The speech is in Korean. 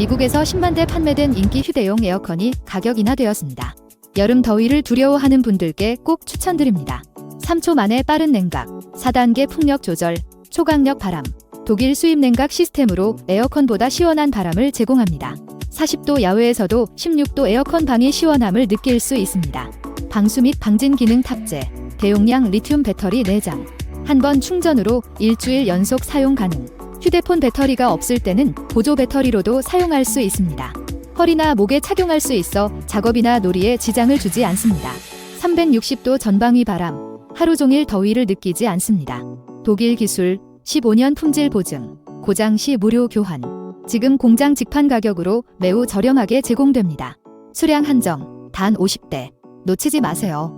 미국에서 10만 대 판매된 인기 휴대용 에어컨이 가격 인하되었습니다. 여름 더위를 두려워하는 분들께 꼭 추천드립니다. 3초 만에 빠른 냉각, 4단계 풍력 조절, 초강력 바람, 독일 수입 냉각 시스템으로 에어컨보다 시원한 바람을 제공합니다. 40도 야외에서도 16도 에어컨 방이 시원함을 느낄 수 있습니다. 방수 및 방진 기능 탑재, 대용량 리튬 배터리 4장, 한 번 충전으로 일주일 연속 사용 가능. 휴대폰 배터리가 없을 때는 보조 배터리로도 사용할 수 있습니다. 허리나 목에 착용할 수 있어 작업이나 놀이에 지장을 주지 않습니다. 360도 전방위 바람, 하루 종일 더위를 느끼지 않습니다. 독일 기술, 15년 품질 보증, 고장 시 무료 교환. 지금 공장 직판 가격으로 매우 저렴하게 제공됩니다. 수량 한정, 단 50대. 놓치지 마세요.